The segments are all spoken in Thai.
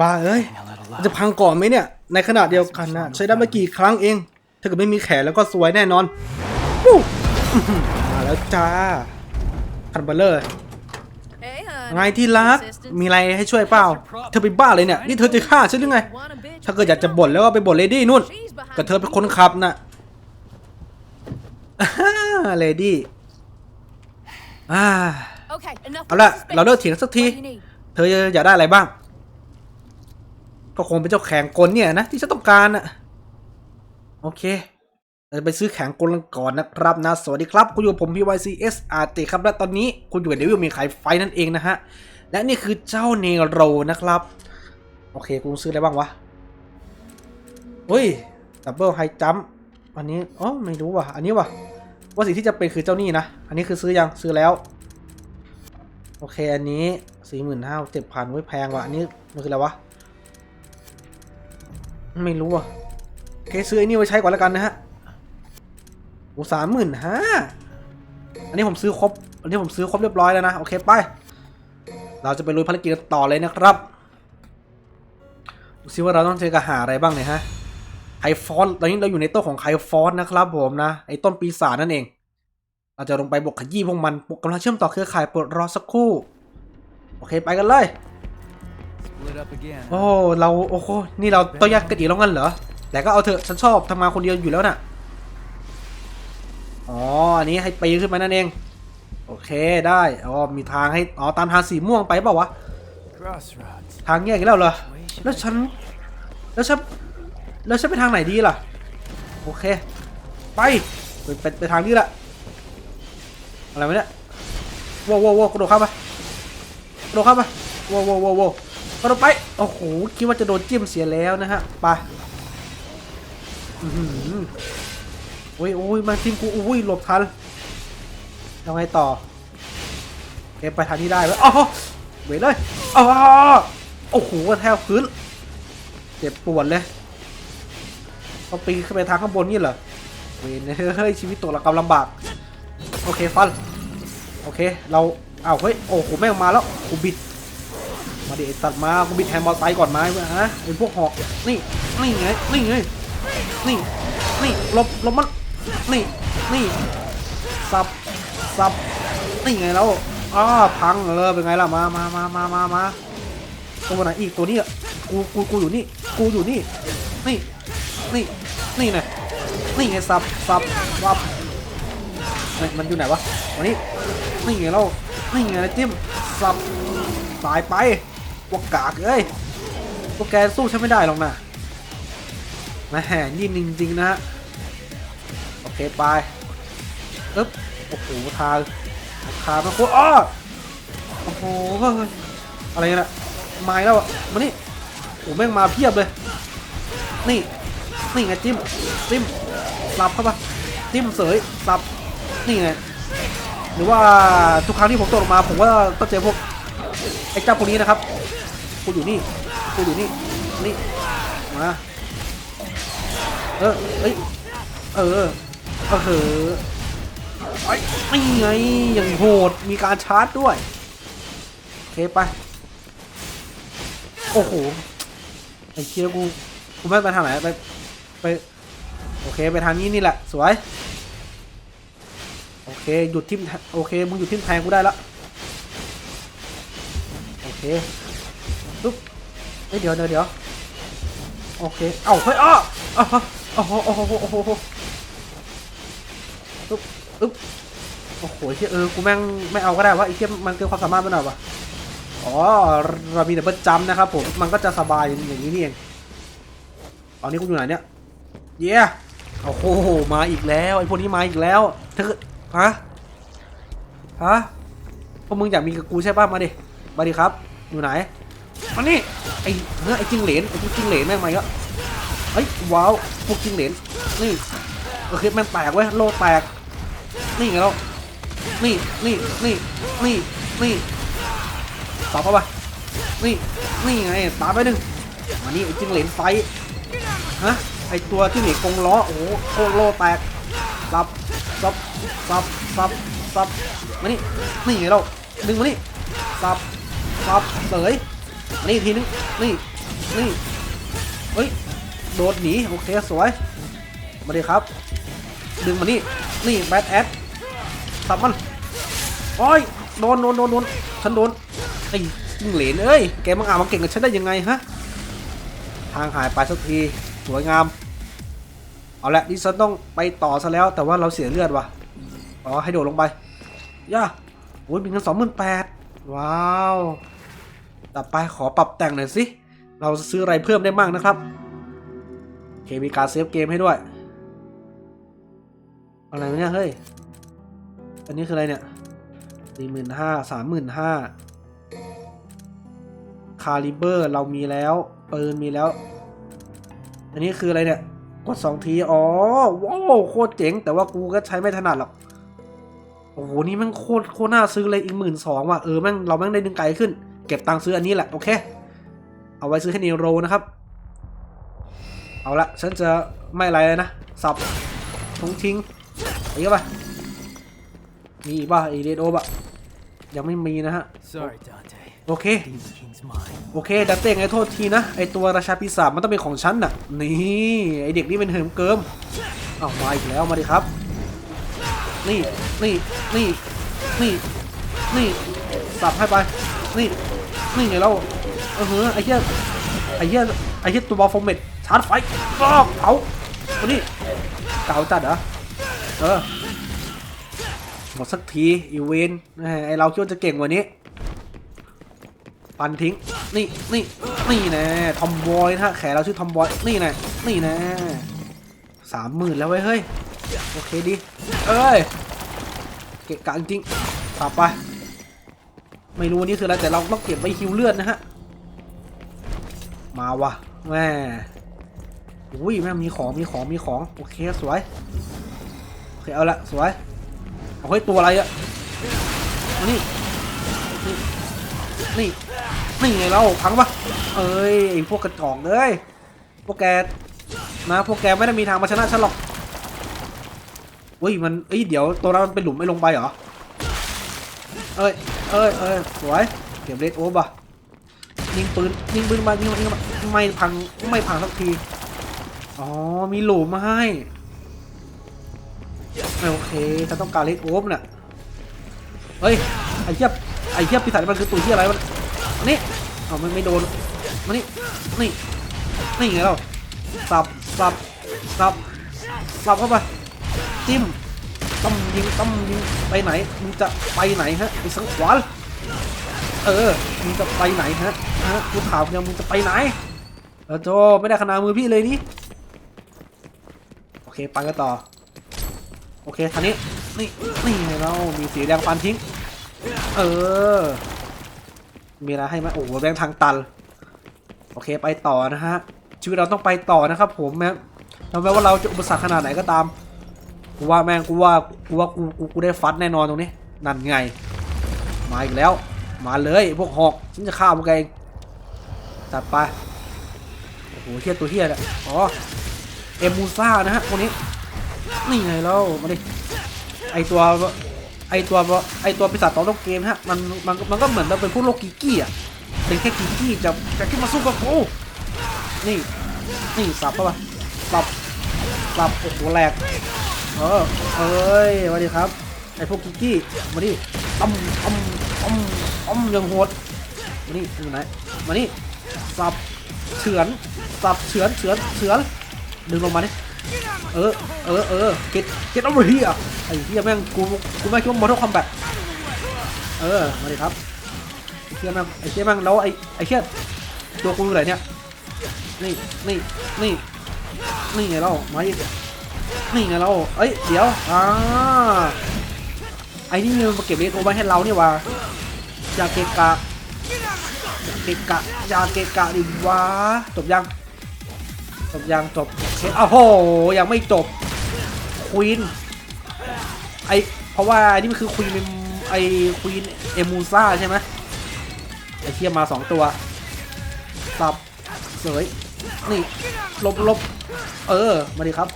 บ้าเอ้ย A little มันจะ low. พังก่อนไหมเนี่ย ในขณะเดียวกันนะใช้ได้ไม่กี่ครั้งเอง ถ้าเกิดไม่มีแขนแล้วก็สวยแน่นอนวู้อื้อหือมาแล้วจ้าคันเบลเลอร์ Hey, hon. ไงที่รัก มีอะไรให้ช่วยเปล่า เธอเป็นบ้าเลยเนี่ย นี่เธอจะฆ่าฉันหรือไง Want a bitch? ถ้าเกิดอยากจะบ่นแล้วก็ไปบ่นเลดี้นู่น She's behind ก็เธอเป็นคนขับน่ะเลดี้อ่า Okay, enough เอา of ละ suspense. เราเลิกเถียงสักที What do you need? เธออยากได้อะไรบ้าง ก็คงเป็นเจ้าแข่งกลเนี่ยนะ ที่ฉันต้องการน่ะโอเคเราไปซื้อแข่งกลกันก่อนนะครับนะ สวัสดีครับ คุณอยู่ผม PYCS อาร์ตครับ และตอนนี้คุณอยู่กับเดวิลมีขายไฟนั่นเองนะฮะ และนี่คือเจ้าเนโรนะครับ โอเคกูซื้ออะไรบ้างวะเฮ้ยดับเบิลไฮจัมอันนี้อ๋อไม่รู้ว่ะ อันนี้ว่ะ ว่าสิ่งที่จะเป็นคือเจ้านี่นะ อันนี้คือซื้อยังซื้อแล้ว โอเคอันนี้สี่หมื่นห้าเจ็ดพันไว้แพงว่ะ อันนี้มันคืออะไรวะ ไม่รู้ว่ะเคซื้อไอ้นี่ไว้ใช้ก่อนแล้วกันนะฮะโอ้สามหมื่นห้าอันนี้ผมซื้อครบ อันนี้ผมซื้อครบเรียบร้อยแล้วนะ โอเคไป เราจะไปลุยภารกิจต่อเลยนะครับดูซิว่าเราต้องเจอกับหาอะไรบ้างเนี่ยฮะ ไคฟอนตอนนี้เราอยู่ในต้นของไคฟอนนะครับผมนะ ไอ้ต้นปีศาจนั่นเอง เราจะลงไปบกขยี้พวกมันกำลังเชื่อมต่อเครือข่ายปิดรอสักครู่ โอเคไปกันเลย โอ้เราโอ้โหนี่เราต้องแยกกันอีกแล้วงั้นเหรอแต่ก็เอาเถอะฉันชอบทำงานคนเดียวอยู่แล้วน่ะอ๋ออันนี้ให้ปีนขึ้นมานั่นเอง โอเคได้อ๋อมีทางให้อ๋อตามทางสีม่วงไปเปล่าวะ Crossroads. ทางแยกอีกแล้วเหรอ Way should แล้ว I ฉันแล้วฉันแล้วฉันไปทางไหนดีล่ะ โอเค ไปไปไปไปทางนี้แหละอะไรวะเนี่ยว้าวว้าวว้าวกระโดดข้ามไปกระโดดข้ามไปว้าวว้าวว้าวว้าว กระโดดไปโอ้โหคิดว่าจะโดนจิ้มเสียแล้วนะฮะไปอื้อโอ้ยโอ้ยมาทิมกูอุ้ยหลบทันยังไงต่อเอ็ไปทางนี้ได้ไหมอ๋อเวเลยอ๋อโอ้โหแทบพื้น เจ็บปวดเลยต้องปีนขึ้นไปทางข้างบนนี่เหรอเวนเฮ้ยชีวิตตัวละกำลำบาก โอเคฟัน โอเค เราอ้าวเฮ้ย โอ้โห แม่งมาแล้วกูบิด มาดิตัดมากูบิดแฮนด์มอเตอร์ไซก่อนไหมวะฮะไอพวกหอกนี่นี่ไงนี่ไงนี่นี่ลบลบมันนี่นี่สับสับนี่ไงแล้วอ้าพังเออเป็นไงล่ะมามามามามามาตัวไหนอีกตัวนี้กูกูกูอยู่นี่กูอยู่นี่นี่นี่นี่ไงนี่ไงสับสับวับเฮ้ยมันอยู่ไหนวะวันนี้นี่ไงเรานี่ไงนะจิ้มสับตายไป พวกกากเอ้ยพวกแกสู้ฉันไม่ได้หรอกนะมาแหมนี่จริงๆนะฮะโอเคไปอึ๊บโอ้โหทางทางมาโคตรอ้อโอ้โหเฮ้ยอะไรกันอะมาแล้วอะมานี่โอ้แม่งมาเพียบเลย นี่ นี่ไงจิ้มจิ้มสับเข้าไปจิ้มเสยสับนี่ไงหรือว่าทุกครั้งที่ผมตกลงมา ผมก็ต้องเจอพวกไอ้เจ้าพวกนี้นะครับ กูอยู่นี่กูอยู่นี่นี่มาเออเอ้ยเออเออเออไอ้นี่ไงอย่างโหดมีการชาร์จด้วยโอเคไปโอ้โหไอ้เคียกูกูไม่ไปทางไหนไปไปโอเคไปทางนี้นี่แหละสวยโอเคหยุดทิมโอเคมึงหยุดทิมแทงกูได้ละโอเค เดี๋ยวเดี๋ยวเดี๋ยวโอเค เอ้าเฮ้ยอ้ออ้าโอ้โหโอ้โหโอ้โหโอ้โหปุ๊บปุ๊บโอ้โหเชี่ยเออ กูแม่งไม่เอาก็ได้วะไอ้เชี่ยมันเกินความสามารถไปหน่อยวะอ๋อ เรามีดับเบิลจัมป์นะครับผม มันก็จะสบายอย่างนี้นี่เองตอนนี้กูอยู่ไหนเนี่ย เย้โอ้โห มาอีกแล้วไอ้พวกนี้มาอีกแล้วเกิดฮะ ฮะ พวกมึงอยากมีกับกูใช่ป่ะ มาดิ มาดิครับ อยู่ไหน มานี่ ไอ้เฮ้ยไอ้จิงเหลนไอ้พวกจิงเหลนแม่งมาอีกแล้วเฮ้ยว้าวพวกจิงเหลนนี่โอเคแม่งแตกเว้ยโลแตก นี่ไงเรานี่นี่นี่นี่นี่ต่อเข้าไปนี่นี่ไงตามไปหนึ่งมานี่ไอ้จิงเหลนไฟฮะไอตัวที่หนีกงล้อโอ้โหโคตรโลแตกซับซับซับซับซับมานี่นี่ไงเราดึงมานี่ซับซับเสย นี่ทีนึงนี่นี่เฮ้ยโดดหนีโอเคสวยมาดิครับ ดึงมานี่นี่แบทแอดสับมันโอ้ยโดนโดนโดนโดนฉันโดนไอ้ยิงเหลนเอ้ยแกมังอ่านมาเก่งกับฉันได้ยังไงฮะทางหายไปสักทีสวยงามเอาละดิฉันต้องไปต่อซะแล้ว แต่ว่าเราเสียเลือดว่ะอ๋อให้โดดลงไปย่าโอ้ยมีเงินสองหมื่นแปดว้าว ต่อไปขอปรับแต่งหน่อยสิ เราซื้ออะไรเพิ่มได้บ้างนะครับ โอเคมีการเซฟเกมให้ด้วย อะไรเนี่ยเฮ้ย อันนี้คืออะไรเนี่ยสี่หมื่นห้าสามหมื่นห้าคาลิเบอร์เรามีแล้วปืนมีแล้ว อันนี้คืออะไรเนี่ย กดสองที อ๋อ ว้าวโคตรเจ๋ง แต่ว่ากูก็ใช้ไม่ถนัดหรอกโอ้โห นี่แม่งโคตรโคตรน่าซื้อเลยอีกหมื่นสองว่ะ เออแม่งเราแม่งได้ดึงไกลขึ้น เก็บตังค์ซื้ออันนี้แหละ โอเค เอาไว้ซื้อให้เนโรนะครับ เอาละฉันจะไม่อะไรเลยนะ สับทิ้งทิ้งไอ้ก็ไปมีอีกป่ะไอเรดโอป่ะยังไม่มีนะฮะ Sorry, Dante. โอเค He's the king's mine. โอเคดัตเต้ไงโทษทีนะ ไอตัวราชาปีศาจมันต้องเป็นของฉันน่ะ นี่ ไอเด็กนี่เป็นเหิมเกิมเอามาอีกแล้วมาดิครับ นี่ นี่ นี่ นี่ นี่ สับให้ไป นี่ นี่ไงเราเออเฮ้อไอ้เหี้ยไอ้เหี้ยไอ้เหี้ยตัวบอลฟอร์เมตชาร์จไฟก็เผาตัวนี้เก่าจัดเหรอเออหมดสักทีอีเวนไอเราคิดว่าจะเก่งกว่านี้ ปันทิ้ง นี่นี่นี่น่ทอมบอยนะฮะแขนเราชื่อทอมบอยนี่น่นี่น่สามหมื่นแล้วเว้ยเฮ้ย โอเคดี เอ้ย เกะกะจริงๆขับไป ไม่รู้นี่คืออะไรแต่เราต้องเก็บไว้ฮิวเลือดนะฮะ มาวะแม่อุ้ยแม่มีของมีของมีของโอเคสวยโอเคเอาละสวยเอาเฮ้ยตัวอะไรอะนี่นี่นี่ไงเราพังปะเอ้ยไอพวกกระจอกเลยพวกแกนะพวกแกไม่ได้มีทางมาชนะฉันหรอกเฮ้ยมันเอ้ยเดี๋ยวตัวนั้นมันเป็นหลุมไม่ลงไปเหรอเอ้ย เอ้ยเอ้ยสวยเก็บเลดโอ๊บอะยิงปืนยิงปืนมายิงมายิงมาไม่พังไม่พังสักทีอ๋อมีหลุมมาให้โอเคฉันต้องการเลดโอ๊บน่ะเฮ้ยไอ้เหี้ยไอ้เหี้ยปีศาจมันคือตัวเหี้ยอะไรมันมานี่เอามันไม่โดนมานี่นี่นี่ไงเราสับสับสับสับเข้าไปจิ้ม ต้มยิงต้มยิงไปไหนมึงจะไปไหนฮะไอ้สังขวานเออมึงจะไปไหนฮะฮะกูถามยังมึงจะไปไหนเออโจไม่ได้ขนาดมือพี่เลยนี่โอเคไปกันต่อโอเคทันนี้นี่นี่เรามีสีแดงฟันทิ้ง เออ มีอะไรให้ไหมโอ้โหแบงทางตัน โอเคไปต่อนะฮะชีวิตเราต้องไปต่อนะครับผมแม้แม้ว่าเราจะอุปสรรคขนาดไหนก็ตาม กูว่าแม่งกูว่ากูว่ากูกูกูได้ฟัดแน่นอนตรงนี้ นั่นไง มาอีกแล้ว มาเลยพวกหอกฉันจะฆ่าพวกแกเองจัดไปโอ้โหเฮียตัวเฮียเนี่ยอ๋อเอมูซ่านะฮะคนนี้นี่ไงเรามาดิไอตัวไอตัวไอตัวปีศาจต่อโลกเกมฮะมันมันมันก็เหมือนเราเป็นพวกโลกกิกกี้อะเป็นแค่กิกกี้จะจะขึ้นมาสู้กับกูนี่นี่สับเข้าไปสับสับโอ้โหแหลก เออเอ้ยมาดิครับไอพวกกิกกี้มาดิต้มต้มต้มต้มยังโหดมานี่อยู่ไหนมานี่สับเฉือนสับเฉือนเฉือนเฉือนดึงลงมาดิเออเออเออเก็ตเก็ตเอาไปเฮียไอ้เฮียแม่งกูกูไม่คิดว่ามอเตอร์คอมแบทเออมาดิครับไอ้เฮียแม่งไอ้เฮียแม่งแล้วไอ้ไอ้เฮียตัวกูอยู่ไหนเนี่ยนี่นี่นี่นี่ไงเรามาดิ นี่ไงเรา เอ้ย เดี๋ยว อ่า ไอ้นี่มันมาเก็บเลนโอไว้ให้เราเนี่ยว่ะยาเกกะยาเกกะยาเกกะดิวะจบยัง จบยังจบโอเคอ้าโห ยังไม่จบ ควีน ไอเพราะว่าอันนี้มันคือควีนไอควีนเอมูซ่าใช่ไหมไอเทียมมาสองตัว สับ เสย นี่ ลบลบเออ มาดิครับ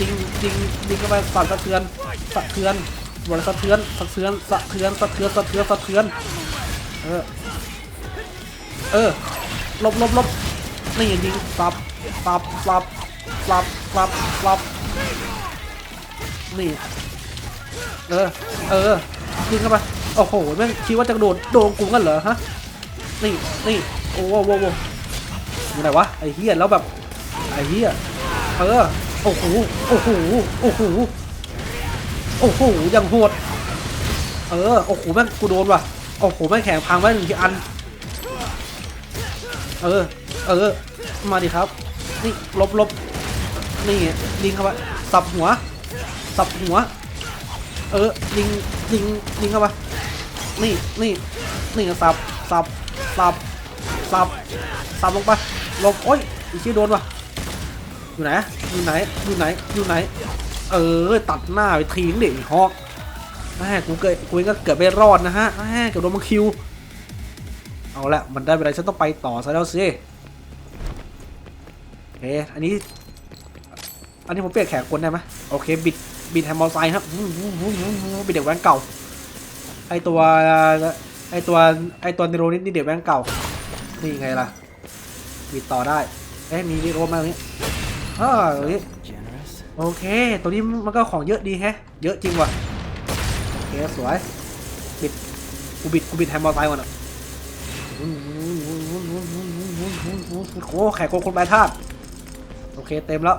ยิงยิงยิงเข้าไปสั่นสะเทือนสะเทือนบอลสะเทือนสะเทือนสะเทือนสะเทือนสะเทือนสะเทือนเออเออลบลบลบนี่ยิงสับสับสับสับสับสับนี่เออเออยิงเข้าไปโอ้โหแม่งคิดว่าจะโดนโดนกูกันเหรอฮะนี่นี่โอ้โหโว้โหอยู่ไหนวะไอ้เหี้ยแล้วแบบไอ้เหี้ยเออ โอ้โห โอ้โห โอ้โห โอ้โหยังโหด เออ โอ้โหแม่งกูโดนว่ะ โอ้โหแม่งแข็งพังไว้หนึ่งอัน เออ เออ มาดิครับ นี่ลบลบนี่ยิงเข้าไปสับหัว สับหัว เออยิงยิงยิงเข้าไปนี่ นี่ นี่สับ สับ สับ สับ สับลงไปลบโอ้ยอีชี้ยโดนว่ะ อยู่ไหนอยู่ไหนอยู่ไหนอยู่ไหน เออตัดหน้าไปทิ้งเด็กฮอกแม่กูเกิดกูเองก็เกิดไม่รอดนะฮะแม่เกือบโดนมาคิว เอาละมันได้เวลาฉันต้องไปต่อซะแล้วสิโอเคอันนี้ อันนี้ผมเปลี่ยนแขกคนได้ไหมโอเคบิดบิดแฮมมอลไซค์ครับบิดเด็กแว้นเก่า ไอตัวไอตัวไอตัวนิโรนิดนี่เด็กแว้นเก่า นี่ไงล่ะบิดต่อได้เอ๊ะมีนิโรมาตรงนี้ อ่าตรงนี้ Generous. โอเคตัวนี้มันก็ของเยอะดีแฮะ เยอะจริงว่ะโอเคสวยบิดกูบิดกูบิดแฮมมอลไซค์ก่อนอะโอ้แขกคนคนแปรธาตุโอเคเต็มแล้ว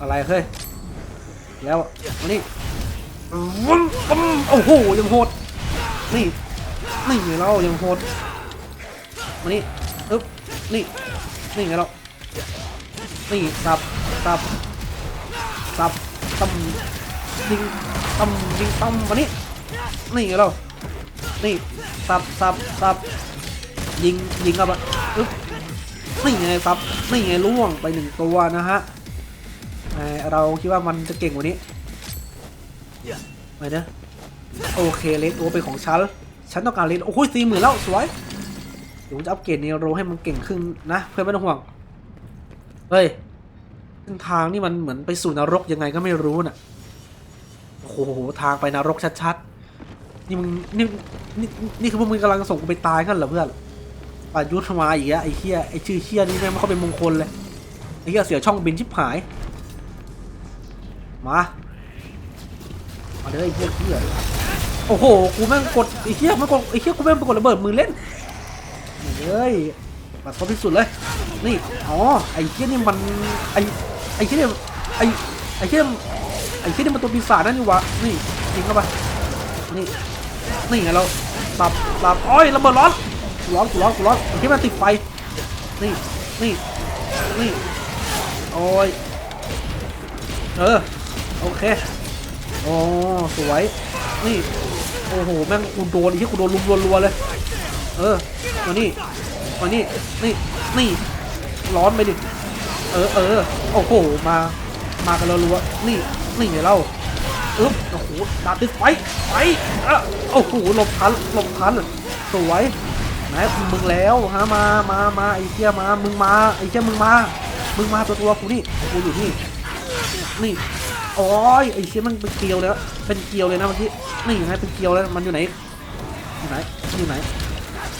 อะไรเฮ้ยแล้วมานี่วุ้นปุ๊มโอ้โหยังโหดนี่นี่ไงเรายังโหดมานี่อึ๊บนี่นี่ไงเรา นี่สับสับสับตั้มยิงตั้มยิงตั้มมานี่นี่เรานี่สับสับสับยิงยิงกับอะอึ๊บนี่ไงสับนี่ไงล่วงไปหนึ่งตัวนะฮะเราคิดว่ามันจะเก่งกว่านี้ไปเนอะโอเคเลนโอเป็นของฉันฉันต้องการเลนโอ้โหสี่หมื่นแล้วสวยเดี๋ยวผมจะอัปเกรดเนโรให้มันเก่งขึ้นนะ เพื่อนไม่ต้องห่วง เฮ้ยเส้นทางนี่มันเหมือนไปสู่นรกยังไงก็ไม่รู้น่ะ โอ้โห ทางไปนรกชัดๆ นี่มึงนี่นี่นี่คือพวกมึงกำลังส่งกูไปตายกันเหรอเพื่อนปายุทธมาอีกแล้วไอ้เฮียไอ้ชื่อเฮียนี่แม่งไม่เขาเป็นมงคลเลย ไอ้เฮียเสียช่องบินชิบหาย มา มาเลยไอ้เฮียเฮียโอ้โห กูแม่งกดไอ้เฮียมันกดไอ้เฮียกูแม่งไปกดระเบิดมือเล่นเฮ้ย มาทดที่สุดเลย นี่อ๋อไอ้เฮียนี่มันไอ้ไอ้เฮียนี่ไอ้ไอ้เฮียไอ้เฮียนี่มันตัวปีศาจนั่นนี่วะนี่ยิงเข้าไปนี่นี่ไงเราสับสับอ้อยระเบิดร้อนร้อนร้อนร้อนไอ้เฮียมันติดไฟนี่นี่นี่โอ้ยเออโอเคโอ้สวยนี่โอ้โหแม่งกูโดนไอ้ที่กูโดนลุมรัวๆเลย เออมานี่ มานี่นี่นี่ร้อนไปดิเออเออโอ้โหมามากันรัวๆนี่นี่ไงเราอึ๊บโอ้โหดาบติดไฟไฟอะโอ้โหหลบทันหลบทันสวยไหนมึงแล้วฮะมามามาไอ้เหี้ยมามึงมาไอ้เหี้ยมึงมามึงมาตัวตัวกูนี่กูอยู่นี่นี่โอ้ยไอ้เชี่ยมันเป็นเกลียวเลยนะเป็นเกลียวเลยนะเมื่อกี้นี่ไงเป็นเกลียวแล้วมันอยู่ไหนอยู่ไหนอยู่ไหน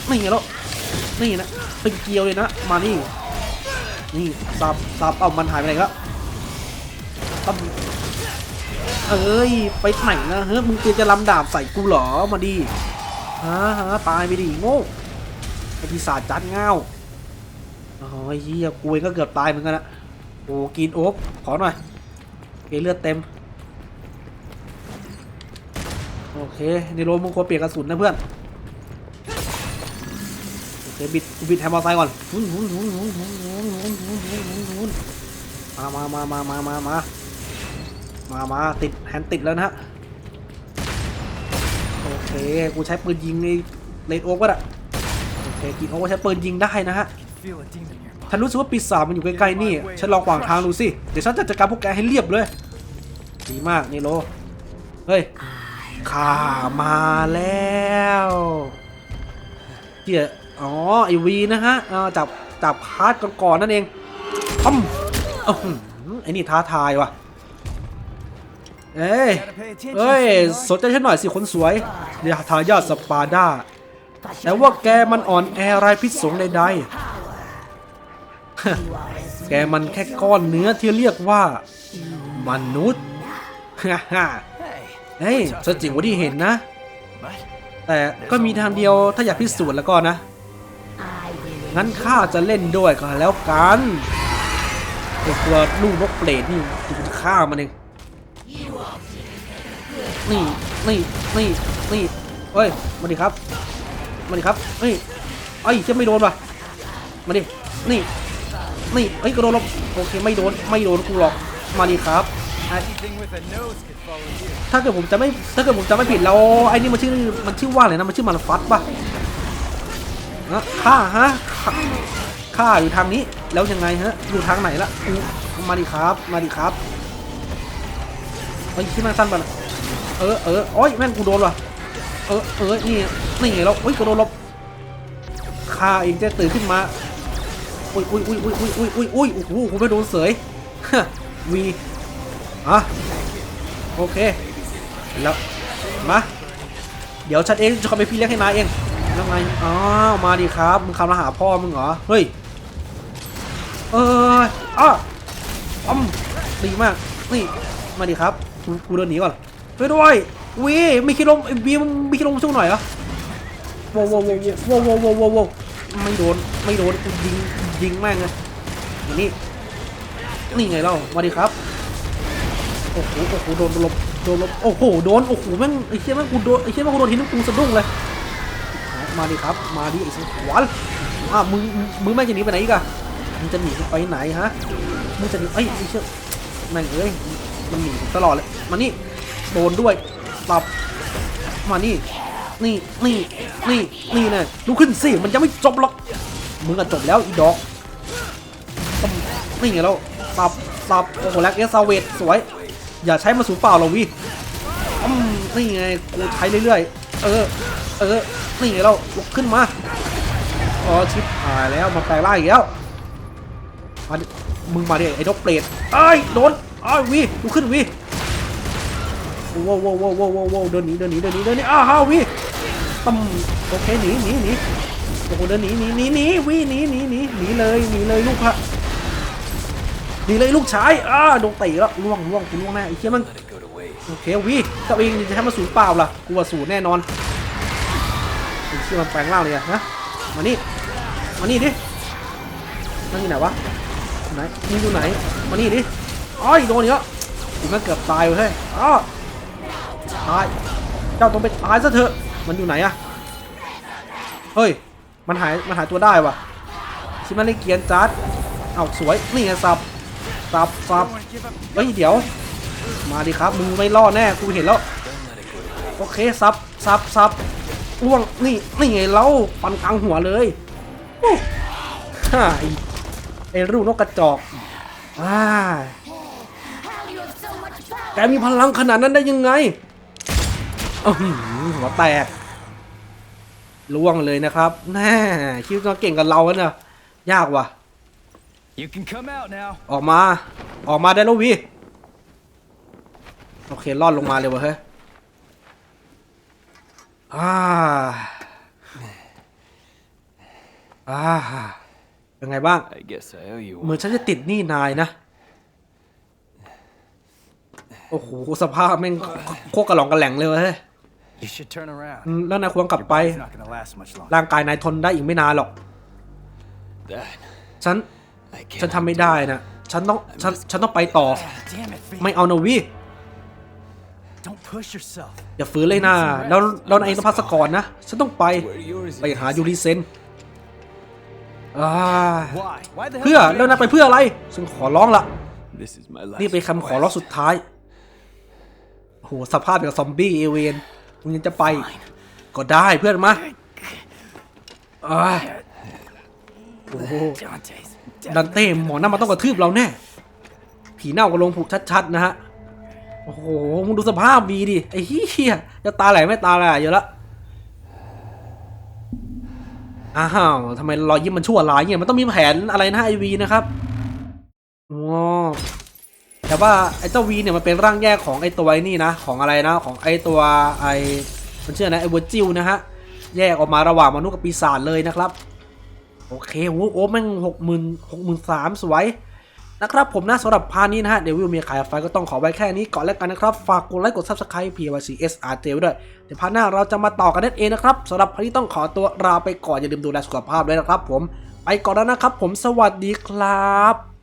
นี่ไงแล้ว นี่นะเป็นเกียวเลยนะมานี่นี่สับสับเอามันหายไปไหนแล้วตับเอ้ยไปไหนนะเฮ้ยมึงเตรียมจะลำดาบใส่กูเหรอมาดิฮะฮะตายไปดิโง่ไอปีศาจจัดเง่าโอ้ยเฮียกูเองก็เกือบตายเหมือนกันนะโอ้กินโอ๊บขอหน่อยเคเลือดเต็มโอเคในโรมมึงควรเปลี่ยนกระสุนนะเพื่อน โอเคบิดกูบิดแฮมมอไซค์ก่อนหุนหุนหุนหุนหุนหุนหุนหุนหุนหุนหุนมามามามามามามามามาติดแฮนติดแล้วนะฮะโอเคกูใช้ปืนยิงในเลดโอ๊กก็ได้โอเคกินโอ๊กใช้ปืนยิงได้นะฮะฉันรู้สึกว่าปีศาจมันอยู่ใกล้ๆนี่ ฉันลองขวางทางดูสิ เดี๋ยวฉันจะจัดการพวกแกให้เรียบเลย ดีมากนี่โล เฮ้ย ข้ามาแล้วเจีย อ๋อไอวีนะฮะจับจับพาร์ทก่อนๆนั่นเองปั๊มอื้อหือไอ้นี่ท้าทายว่ะเอ้ยเอ้ยสนใจฉันหน่อยสิคนสวยเดี๋ยวทายาทสปาร์ดาแต่ว่าแกมันอ่อนแอไรพิษสงใดๆแกมันแค่ก้อนเนื้อที่เรียกว่า มนุษย์เฮ้ยสจริงว่าที่เห็นนะ แต่ก็มีทางเดียวถ้าอยากพิสูจน์แล้วก็นะ งั้นข้าจะเล่นด้วยก็แล้วกันไอตัวลูกนกเปรตนี่กูจะฆ่ามันเองนี่นี่นี่นี่เฮ้ยมาดิครับมาดิครับเฮ้ยเอ้ยจะไม่โดนป่ะมาดินี่นี่เอ้ยกระโดดหลบโอเคไม่โดนไม่โดนกูหรอกมาดิครับถ้าเกิดผมจะไม่ถ้าเกิดผมจะไม่ผิดแล้วไอ้นี่มันชื่อมันชื่อว่าอะไรนะมันชื่อมันฟัดป่ะ นะข้าฮะข้าอยู่ทางนี้แล้วยังไงฮะอยู่ทางไหนละกูมาดิครับ มาดิครับไอ้ยที่ม่งสั้นไปนะเออเออโอ้ยแม่งกูโดนว่ะเออเออนี่นี่ไงแล้วอุ้ยกูโดนลบข้าเองจะตื่นขึ้นมาอุ้ยอุ้ยอุ้ยอุ้ยอุ้ยอุ้ยอุ้ยอุ้ยโอ้โหกูไม่โดนเสยฮะวีอะโอเคแล้วมาเดี๋ยวฉันเองจะเข้าไปพี่เลี้ยงให้นายเอง แล้วไงอ้าวมาดิครับ มึงคำมาหาพ่อมึงเหรอ เฮ้ย เอออ้าอ้อมดีมาก นี่ มาดิครับ กูกูเดินหนีก่อนไปด้วยวีไม่คิดลมไอ้บีมึงไม่คิดลมช่วยหน่อยเหรอโว้วโว้วโว้วโว้วโว้โว้วโว้วไม่โดน ไม่โดนกูยิง ยิงแม่งเลยนี่ นี่ไงเล่า มาดิครับ โอ้โห โอ้โห โดนลบโดนลบโอ้โห โดน โอ้โห แม่งไอ้เชี่ยแม่งกูโดน ไอ้เชี่ยแม่งกูโดนทีนึงกูสะดุ้งเลย มาดิครับ มาดิไอ้สังขวานอะมึงมึงแม่งจะหนีไปไหนอีกอะมึงจะหนีไปไหนฮะมึงจะหนีเอ้ยไอ้เชี่ยแม่งเอ้ยมันหนีตลอดเลยมานี่โดนด้วยปรับมานี่นี่นี่นี่นี่น่ลุกขึ้นสิมันยังไม่จบหรอกมึงอะจบแล้วอีดอกต้องนี่ไงแล้วสับสับโอ้โหแล็กเอสซาเวตสวย อย่าใช้มาสูญเปล่าหรอกวิอืมนี่ไงกูใช้เรื่อยๆ เออ เออนี่เราลุกขึ้นมาอ๋อชิปหายแล้วมาแปลงร่างอีกแล้วมามึงมาดิไอ้นกเปรตไอ้ยโดนไอ้ายวิลุกขึ้นวิว้าวว้าวว้าวว้าวว้าวว้าวเดินหนีเดินหนีเดินหนีเดินหนีอ้าวววิตั้มโอเคหนีหนีหนีโอ้โหเดินหนีหนีหนีหนีวิหนีหนีหนีหนีเลยหนีเลยลูกพระดีเลยลูกชายอ้าโดนเตะแล้วล่วงล่วงกูล่วงแน่ไอ้เหี้ยมันโอเควีเจ้าเองจะทำมาศูนย์เปล่าล่ะกูว่าศูนย์แน่นอน มันแปลงร่างเลยอะนะมานี่มานี่ดินั่นอยู่ไหนวะไหนมึงอยู่ไหนมานี่ดิอ้อยโดนอีกแล้วกูมันเกือบตายเลยอ้อตายเจ้าต้องไปตายซะเถอะมันอยู่ไหนอะเฮ้ยมันหายมันหายตัวได้วะชิมันเลยเกียนจัดเอาสวยนี่ไงสับสับสับเฮ้ยเดี๋ยว มาดิครับมึงไม่รอดแน่กูเห็นแล้วโอเคซับซับซับ อ้วงนี่นี่ไงเราปันกลางหัวเลยอู้ฮ่าไอ้ไอ้รูปนกกระจอกอ่าแกมีพลังขนาดนั้นได้ยังไงอื้อหือหัวแตกล่วงเลยนะครับแน่คิดว่าเก่งกับเราอะเนี่ยยากว่ะ You can come out now. ออกมา ออกมาได้แล้ววี โอเครอดลงมาเลยวะเฮ้ย อ่าอ่าเป็นไงบ้าง I guess I owe you เหมือ one. นฉันจะติดหนี้นายนะ โอ้โห สภาพแม่งโคกกระหล่องกระแหล่งเลยวะเฮ้ย You should turn อื around. มแล้วนายควรกลับ Your ไป body's not gonna last much longer. ร่างกายนายทนได้อีกไม่นานหรอก That ฉัน I ฉัน can't. ทำไม่ได้นะ ฉันต้อง ฉัน ฉันต้องไปต่อ Damn it, V. ไม่เอานะวี Don't push yourself. อย่าฝืนเลยนะแล้วแล้วนายต้องพักสกก่อนนะ ฉันต้องไป Where yours ไปหายูริเซนอ่า Why? Why the hell? เพื่อ would you แล้วนายไปเพื่ออะไร ฉันขอร้องละ This is my last. นี่เป็นคำขอร้องสุดท้ายโอ้โหสภาพอย่างซอมบี้เอเวนมึงยังจะไป ก็ได้เพื่อนมาอ่าโอ้โห Dante's. ดันเต้หมอนั่นมันต้องกระทืบเราแน่ ผีเน่ากับลงผูกชัดๆนะฮะ โอ้โห มึงดูสภาพดีดิ ไอ้เหี้ย จะตาไหลไม่ตาไหลเยอะละ อ้าวทำไมรอยยิ้มมันชั่วร้ายเนี่ย มันต้องมีแผนอะไรนะไอวีนะครับว้าวแต่ว่าไอ้เจ้าวีเนี่ยมันเป็นร่างแยกของไอ้ตัวไอ้นี่นะ ของอะไรนะ ของไอ้ตัวไอ้มันชื่อนะไอ้เวอร์จิลนะฮะ แยกออกมาระหว่างมนุษย์กับปีศาจเลยนะครับ โอเคโอ้โหแม่งหกหมื่นหกหมื่นสามสวย นะครับผมนะสำหรับพาร์ทนี้นะฮะเดวิลมีขายไฟก็ต้องขอไว้แค่นี้ก่อนแล้วกันนะครับ ฝากกดไลค์กด subscribe PYCSRT ไว้ด้วย เดี๋ยวพาร์ทหน้าเราจะมาต่อกันนั่นเองนะครับสำหรับพาร์ทนี้ต้องขอตัวลาไปก่อนอย่าลืมดูแลสุขภาพด้วยนะครับ ผมไปก่อนแล้วนะครับ ผมสวัสดีครับ